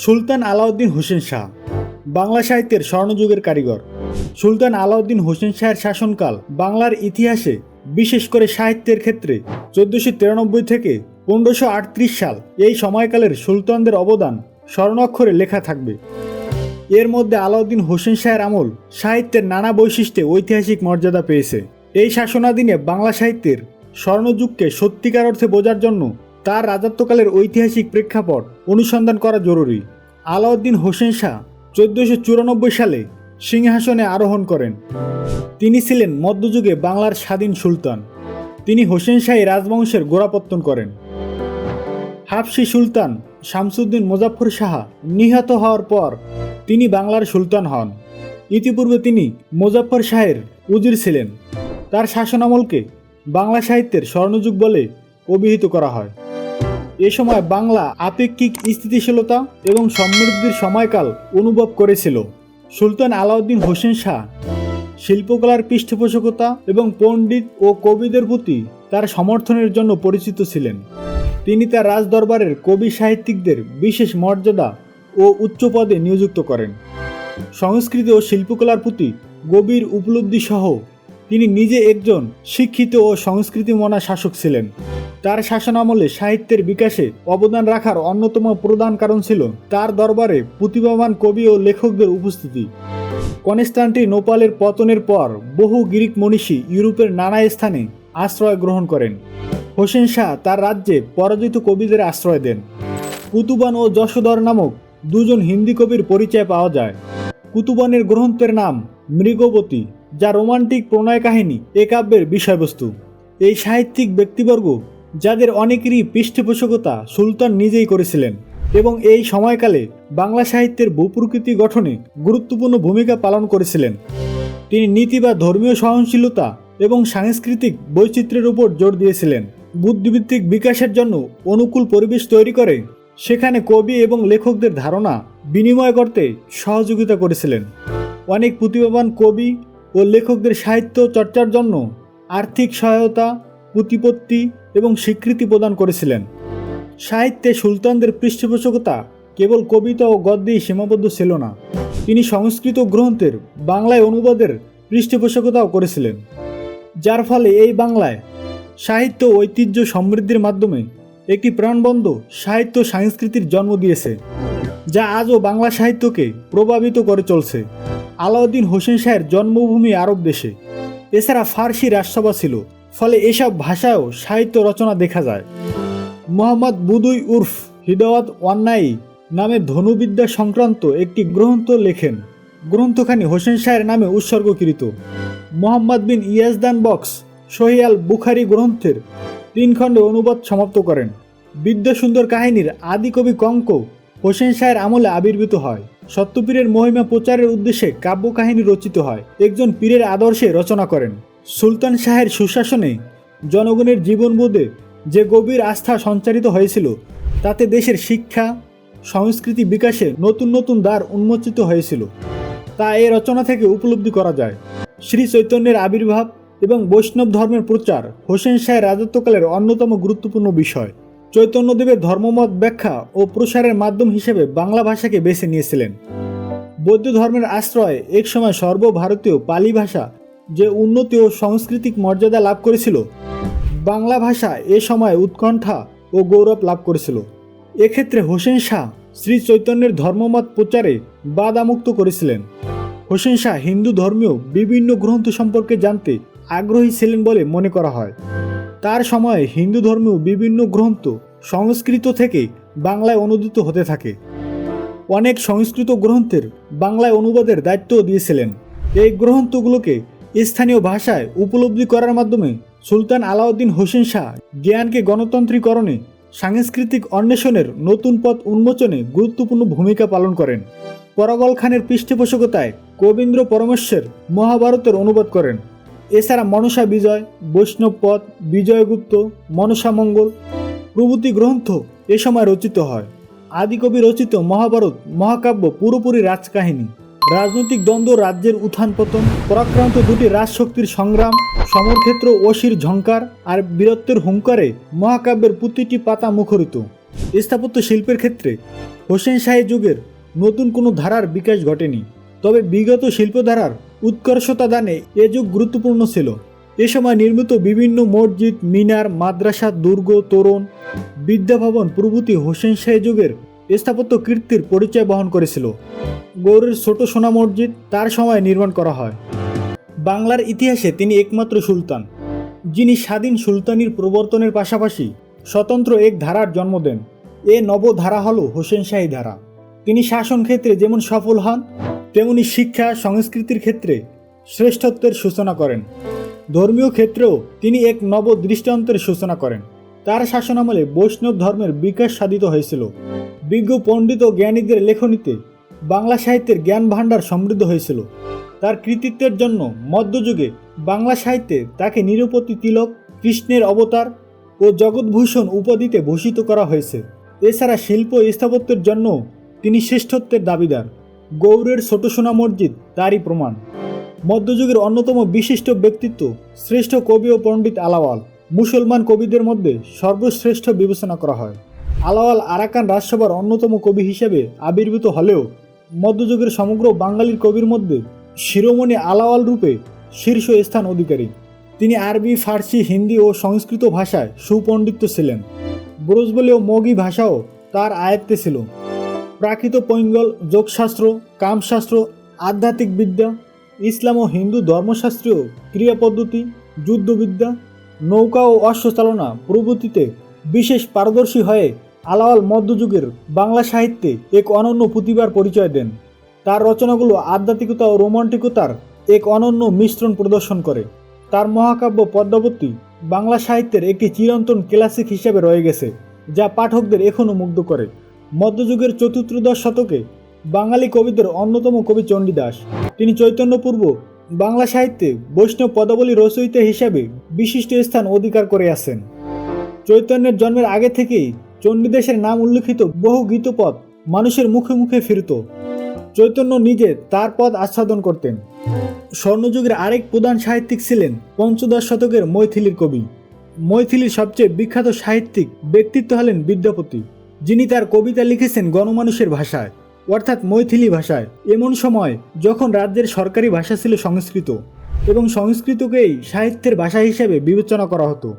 সুলতান আলাউদ্দিন হোসেন শাহ, বাংলা সাহিত্যের স্বর্ণযুগের কারিগর। সুলতান আলাউদ্দিন হোসেন শাহের শাসনকাল বাংলার ইতিহাসে, বিশেষ করে সাহিত্যের ক্ষেত্রে, চোদ্দশো তিরানব্বই থেকে পনেরোশো আটত্রিশ সাল এই সময়কালের সুলতানদের অবদান স্বর্ণাক্ষরে লেখা থাকবে। এর মধ্যে আলাউদ্দিন হোসেন শাহের আমল সাহিত্যের নানা বৈশিষ্ট্যে ঐতিহাসিক মর্যাদা পেয়েছে। এই শাসনাধীনে বাংলা সাহিত্যের স্বর্ণযুগকে সত্যিকার অর্থে বোঝার জন্য তার রাজত্বকালের ঐতিহাসিক প্রেক্ষাপট অনুসন্ধান করা জরুরি। আলাউদ্দিন হোসেন শাহ চোদ্দশো চুরানব্বই সালে সিংহাসনে আরোহণ করেন। তিনি ছিলেন মধ্যযুগে বাংলার স্বাধীন সুলতান। তিনি হোসেন শাহী রাজবংশের গোড়াপত্তন করেন। হাফসি সুলতান শামসুদ্দিন মুজাফর শাহ নিহত হওয়ার পর তিনি বাংলার সুলতান হন। ইতিপূর্বে তিনি মুজাফর শাহের উজির ছিলেন। তার শাসনামলকে বাংলা সাহিত্যের স্বর্ণযুগ বলে অভিহিত করা হয়। এ সময় বাংলা আপেক্ষিক স্থিতিশীলতা এবং সমৃদ্ধির সময়কাল অনুভব করেছিল। সুলতান আলাউদ্দিন হোসেন শাহ শিল্পকলার পৃষ্ঠপোষকতা এবং পণ্ডিত ও কবিদের প্রতি তার সমর্থনের জন্য পরিচিত ছিলেন। তিনি তার রাজদরবারের কবি সাহিত্যিকদের বিশেষ মর্যাদা ও উচ্চ পদে নিযুক্ত করেন। সংস্কৃতি ও শিল্পকলার প্রতি গভীর উপলব্ধি সহ তিনি নিজে একজন শিক্ষিত ও সংস্কৃতিমনা শাসক ছিলেন। তার শাসনামলে সাহিত্যের বিকাশে অবদান রাখার অন্যতম প্রধান কারণ ছিল তার দরবারে প্রতিভাবান কবি ও লেখকদের উপস্থিতি। কনস্টান্টিনোপালের পতনের পর বহু গ্রিক মনীষী ইউরোপের নানা স্থানে আশ্রয় গ্রহণ করেন। হোসেন শাহ তার রাজ্যে পরাজিত কবিদের আশ্রয় দেন। কুতুবান ও যশোধর নামক দুজন হিন্দি কবির পরিচয় পাওয়া যায়। কুতুবানের গ্রন্থের নাম মৃগবতী, যা রোমান্টিক প্রণয় কাহিনী এ কাব্যের বিষয়বস্তু। এই সাহিত্যিক ব্যক্তিবর্গ যাদের অনেকেরই পৃষ্ঠপোষকতা সুলতান নিজেই করেছিলেন এবং এই সময়কালে বাংলা সাহিত্যের ভূপ্রকৃতি গঠনে গুরুত্বপূর্ণ ভূমিকা পালন করেছিলেন। তিনি নীতি বা ধর্মীয় সহনশীলতা এবং সাংস্কৃতিক বৈচিত্র্যের উপর জোর দিয়েছিলেন। বুদ্ধিভিত্তিক বিকাশের জন্য অনুকূল পরিবেশ তৈরি করে সেখানে কবি এবং লেখকদের ধারণা বিনিময় করতে সহযোগিতা করেছিলেন। অনেক প্রতিভাবান কবি ও লেখকদের সাহিত্য চর্চার জন্য আর্থিক সহায়তা প্রতিপত্তি এবং স্বীকৃতি প্রদান করেছিলেন। সাহিত্যে সুলতানদের পৃষ্ঠপোষকতা কেবল কবিতা ও গদ্যেই সীমাবদ্ধ ছিল না। তিনি সংস্কৃত গ্রন্থের বাংলায় অনুবাদের পৃষ্ঠপোষকতাও করেছিলেন। যার ফলে এই বাংলায় সাহিত্য ঐতিহ্য সমৃদ্ধির মাধ্যমে একটি প্রাণবন্ধ সাহিত্য সংস্কৃতির জন্ম দিয়েছে, যা আজও বাংলা সাহিত্যকে প্রভাবিত করে চলছে। আলাউদ্দিন হোসেন শাহের জন্মভূমি আরব দেশে। এছাড়া ফার্সি রাজসভা ছিল। ফলে এসব ভাষায়ও সাহিত্য রচনা দেখা যায়। মোহাম্মদ বুদুই উর্ফ হিদাওয়াত ওয়ান্নাই নামে ধনুবিদ্যা সংক্রান্ত একটি গ্রন্থ লেখেন। গ্রন্থখানি হোসেন শাহের নামে উৎসর্গকৃত। মোহাম্মদ বিন ইয়াজদান বক্স সহিয়াল বুখারি গ্রন্থের তিন খণ্ডে অনুবাদ সমাপ্ত করেন। বিদ্যাসুন্দর কাহিনীর আদি কবি কঙ্ক হোসেন শাহের আমলে আবির্ভূত হয়। সত্যপীরের মহিমা প্রচারের উদ্দেশ্যে কাব্য কাহিনী রচিত হয়। একজন পীরের আদর্শে রচনা করেন। সুলতান শাহের সুশাসনে জনগণের জীবনবোধে যে গভীর আস্থা সঞ্চারিত হয়েছিল, তাতে দেশের শিক্ষা, সংস্কৃতি বিকাশে নতুন নতুন দ্বার উন্মোচিত হয়েছিল। তা এই রচনা থেকে উপলব্ধি করা যায়। শ্রী চৈতন্যের আবির্ভাব এবং বৈষ্ণব ধর্মের প্রচার হোসেন শাহের রাজত্বকালের অন্যতম গুরুত্বপূর্ণ বিষয়। চৈতন্যদেবের ধর্মমত ব্যাখ্যা ও প্রসারের মাধ্যম হিসেবে বাংলা ভাষাকে বেছে নিয়েছিলেন। বৌদ্ধ ধর্মের আশ্রয়ে একসময় সর্বভারতীয় পালি ভাষা যে উন্নতি ও সাংস্কৃতিক মর্যাদা লাভ করেছিল, বাংলা ভাষা এ সময় উৎকণ্ঠা ও গৌরব লাভ করেছিল। এক্ষেত্রে হোসেন শাহ শ্রী চৈতন্যের ধর্মমত প্রচারে বাধামুক্ত করেছিলেন। হোসেন শাহ হিন্দু ধর্মীয় বিভিন্ন গ্রন্থ সম্পর্কে জানতে আগ্রহী ছিলেন বলে মনে করা হয়। তার সময়ে হিন্দু ধর্মীয় বিভিন্ন গ্রন্থ সংস্কৃত থেকে বাংলায় অনুদিত হতে থাকে। অনেক সংস্কৃত গ্রন্থের বাংলায় অনুবাদের দায়িত্বও দিয়েছিলেন। এই গ্রন্থগুলোকে স্থানীয় ভাষায় উপলব্ধি করার মাধ্যমে সুলতান আলাউদ্দিন হোসেন শাহ জ্ঞানকে গণতন্ত্রীকরণে সাংস্কৃতিক অন্বেষণের নতুন পথ উন্মোচনে গুরুত্বপূর্ণ ভূমিকা পালন করেন। পরাগল খানের পৃষ্ঠপোষকতায় কবীন্দ্র পরমেশ্বর মহাভারতের অনুবাদ করেন। এছাড়া মনসা বিজয়, বৈষ্ণব পথ বিজয়গুপ্ত, মনসা মঙ্গল, প্রভৃতি গ্রন্থ এ সময় রচিত হয়। আদিকবি রচিত মহাভারত মহাকাব্য পুরোপুরি রাজকাহিনী। রাজনৈতিক দ্বন্দ্ব, রাজ্যের উত্থান পতন পরাক্রান্ত দুটি রাজশক্তির সংগ্রাম, সমরক্ষেত্র অসির ঝঙ্কার আর বীরত্বের হুঙ্কারে মহাকাব্যের প্রতিটি পাতা মুখরিত। স্থাপত্য শিল্পের ক্ষেত্রে হোসেন শাহী যুগের নতুন কোনো ধারার বিকাশ ঘটেনি। তবে বিগত শিল্পধারার উৎকর্ষতা দানে এ যুগ গুরুত্বপূর্ণ ছিল। এ সময় নির্মিত বিভিন্ন মসজিদ, মিনার, মাদ্রাসা, দুর্গ, তোরণ, বিদ্যাভবন প্রভৃতি হোসেন শাহী যুগের স্থাপত্য কীর্তির পরিচয় বহন করেছিল। গৌড়ের ছোট সোনা মসজিদ তার সময় নির্মাণ করা হয়। বাংলার ইতিহাসে তিনি একমাত্র সুলতান, যিনি স্বাধীন সুলতানির প্রবর্তনের পাশাপাশি স্বতন্ত্র এক ধারার জন্ম দেন। এ নবধারা হল হোসেন শাহী ধারা। তিনি শাসন ক্ষেত্রে যেমন সফল হন, তেমনি শিক্ষা, সংস্কৃতির ক্ষেত্রে শ্রেষ্ঠত্বের সূচনা করেন। ধর্মীয় ক্ষেত্রেও তিনি এক নব দৃষ্টান্তের সূচনা করেন। তার শাসনামলে বৈষ্ণব ধর্মের বিকাশ সাধিত হয়েছিল। বিজ্ঞ পণ্ডিত ও জ্ঞানীদের লেখনীতে বাংলা সাহিত্যের জ্ঞান ভাণ্ডার সমৃদ্ধ হয়েছিল। তার কৃতিত্বের জন্য মধ্যযুগে বাংলা সাহিত্যে তাকে নিরুপতি তিলক, কৃষ্ণের অবতার ও জগৎভূষণ উপাধিতে ভূষিত করা হয়েছে। এছাড়া শিল্প স্থাপত্যের জন্য তিনি শ্রেষ্ঠত্বের দাবিদার। গৌড়ের ছোট সোনা মসজিদ তারই প্রমাণ। মধ্যযুগের অন্যতম বিশিষ্ট ব্যক্তিত্ব শ্রেষ্ঠ কবি ও পণ্ডিত আলাওয়াল। মুসলমান কবিদের মধ্যে সর্বশ্রেষ্ঠ বিবেচনা করা হয়। আলাওয়াল আরাকান রাজসভার অন্যতম কবি হিসেবে আবির্ভূত হলেও মধ্যযুগের সমগ্র বাঙালির কবির মধ্যে শিরোমণি আলাওয়াল রূপে শীর্ষ স্থান অধিকারী। তিনি আরবি, ফার্সি, হিন্দি ও সংস্কৃত ভাষায় সুপণ্ডিত ছিলেন। ব্রজবলি ও মগি ভাষাও তার আয়ত্তে ছিল। প্রাকৃত পৈঙ্গল, যোগশাস্ত্র, কামশাস্ত্র, আধ্যাত্মিক বিদ্যা, ইসলাম ও হিন্দু ধর্মশাস্ত্রীয় ক্রিয়া পদ্ধতি যুদ্ধবিদ্যা, নৌকা ও অশ্বচালনা প্রভৃতিতে বিশেষ পারদর্শী হয়ে আলাওয়াল মধ্যযুগের বাংলা সাহিত্যে এক অনন্য প্রতিভার পরিচয় দেন। তার রচনাগুলো আধ্যাত্মিকতা ও রোমান্টিকতার এক অনন্য মিশ্রণ প্রদর্শন করে। তার মহাকাব্য পদ্মাবতী বাংলা সাহিত্যের একটি চিরন্তন ক্লাসিক হিসেবে রয়ে গেছে, যা পাঠকদের এখনও মুগ্ধ করে। মধ্যযুগের চতুর্থদশ শতকে বাঙালি কবিদের অন্যতম কবি চণ্ডীদাস। তিনি চৈতন্যপূর্ব বাংলা সাহিত্যে বৈষ্ণব পদাবলী রচয়িতা হিসাবে বিশিষ্ট স্থান অধিকার করে আছেন চৈতন্যের জন্মের আগে থেকেই চণ্ডীদাসের নাম উল্লেখিত বহু গীতপদ মানুষের মুখে মুখে ফিরত। চৈতন্য নিজে তার পদ আচ্ছাদন করতেন। স্বর্ণযুগের আরেক প্রধান সাহিত্যিক ছিলেন পঞ্চদশ শতকের মৈথিলির কবি। মৈথিলির সবচেয়ে বিখ্যাত সাহিত্যিক ব্যক্তিত্ব হলেন বিদ্যাপতি, যিনি তার কবিতা লিখেছেন গণমানুষের ভাষায়, অর্থাৎ মৈথিলি ভাষায়। এমন সময় যখন রাজ্যের সরকারি ভাষা ছিল সংস্কৃত এবং সংস্কৃতকেই সাহিত্যের ভাষা হিসেবে বিবেচনা করা হতো।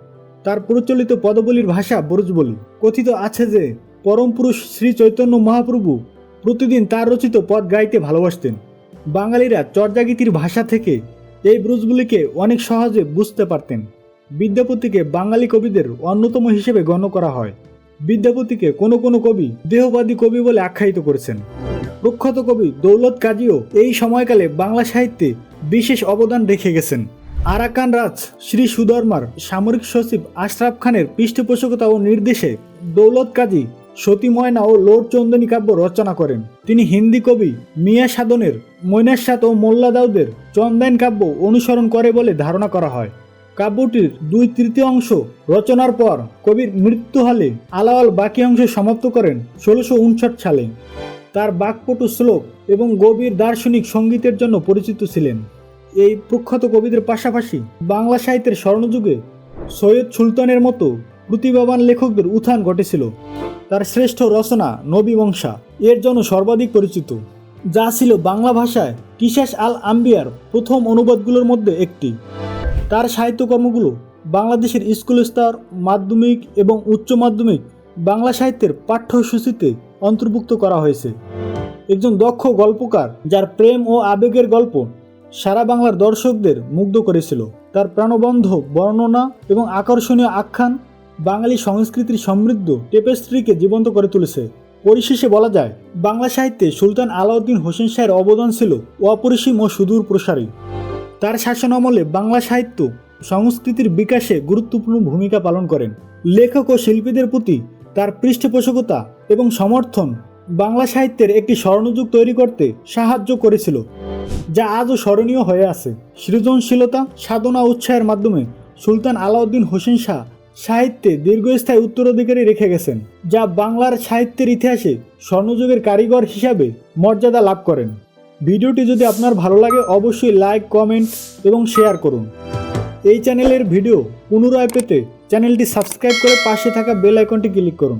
তার প্রচলিত পদবলির ভাষা ব্রজবলি কথিত আছে যে পরম পুরুষ শ্রী চৈতন্য মহাপ্রভু প্রতিদিন তার রচিত পদ গাইতে ভালোবাসতেন। বাঙালিরা চর্যাগীতির ভাষা থেকে এই ব্রজবলিকে অনেক সহজে বুঝতে পারতেন। বিদ্যাপতিকে বাঙালি কবিদের অন্যতম হিসেবে গণ্য করা হয়। বিদ্যাপতিকে কোনো কোনো কবি দেহবাদী কবি বলে আখ্যায়িত করেছেন। প্রখ্যাত কবি দৌলত কাজীও এই সময়কালে বাংলা সাহিত্যে বিশেষ অবদান রেখে গেছেন। আরাকান রাজ, শ্রী সুধর্মার সামরিক সচিব আশরাফ খানের পৃষ্ঠপোষকতা ও নির্দেশে দৌলত কাজী সতী ময়না ও লোর চন্দনী কাব্য রচনা করেন। তিনি হিন্দি কবি মিয়া সাধনের মৈনাসাদ ও মোল্লা দাউদের চন্দাইন কাব্য অনুসরণ করে বলে ধারণা করা হয়। কাব্যটির দুই তৃতীয় অংশ রচনার পর কবির মৃত্যু হলে আলাওয়াল বাকি অংশ সমাপ্ত করেন ষোলোশো সালে। তার বাকপটু শ্লোক এবং গভীর দার্শনিক সঙ্গীতের জন্য পরিচিত ছিলেন। এই প্রখ্যাত কবিদের পাশাপাশি বাংলা সাহিত্যের স্বর্ণযুগে সৈয়দ সুলতানের মতো প্রতিভাবান লেখকদের উত্থান ঘটেছিল। তার শ্রেষ্ঠ রচনা নবী বংশা এর জন্য সর্বাধিক পরিচিত। যা ছিল বাংলা ভাষায় কিসাস আল আম্বিয়ার প্রথম অনুবাদগুলোর মধ্যে একটি। তার সাহিত্যকর্মগুলো বাংলাদেশের স্কুল স্তর, মাধ্যমিক এবং উচ্চ মাধ্যমিক বাংলা সাহিত্যের পাঠ্যসূচিতে অন্তর্ভুক্ত করা হয়েছে। একজন দক্ষ গল্পকার, যার প্রেম ও আবেগের গল্প সারা বাংলার দর্শকদের মুগ্ধ করেছিল। তার প্রাণবন্ধ, বর্ণনা এবং আকর্ষণীয় আখ্যান বাঙালি সংস্কৃতির সমৃদ্ধ টেপেস্ট্রিকে জীবন্ত করে তুলেছে। পরিশেষে বলা যায়, বাংলা সাহিত্যে সুলতান আলাউদ্দিন হোসেন শাহের অবদান ছিল অপরিসীম ও সুদূর প্রসারী। তার শাসন শাসনামলে বাংলা সাহিত্য সংস্কৃতির বিকাশে গুরুত্বপূর্ণ ভূমিকা পালন করেন। লেখক ও শিল্পীদের প্রতি তার পৃষ্ঠপোষকতা এবং সমর্থন বাংলা সাহিত্যের একটি স্বর্ণযুগ তৈরি করতে সাহায্য করেছিল, যা আজও স্মরণীয় হয়ে আছে। সৃজনশীলতা, সাধনা উৎসাহের মাধ্যমে সুলতান আলাউদ্দিন হোসেন শাহ সাহিত্যে দীর্ঘস্থায়ী উত্তরাধিকারী রেখে গেছেন, যা বাংলার সাহিত্যের ইতিহাসে স্বর্ণযুগের কারিগর হিসাবে মর্যাদা লাভ করেন। ভিডিওটি যদি আপনার ভালো লাগে, অবশ্যই লাইক, কমেন্ট এবং শেয়ার করুন। এই চ্যানেলের ভিডিও পুনরায় পেতে চ্যানেলটি সাবস্ক্রাইব করে পাশে থাকা বেল আইকনটি ক্লিক করুন।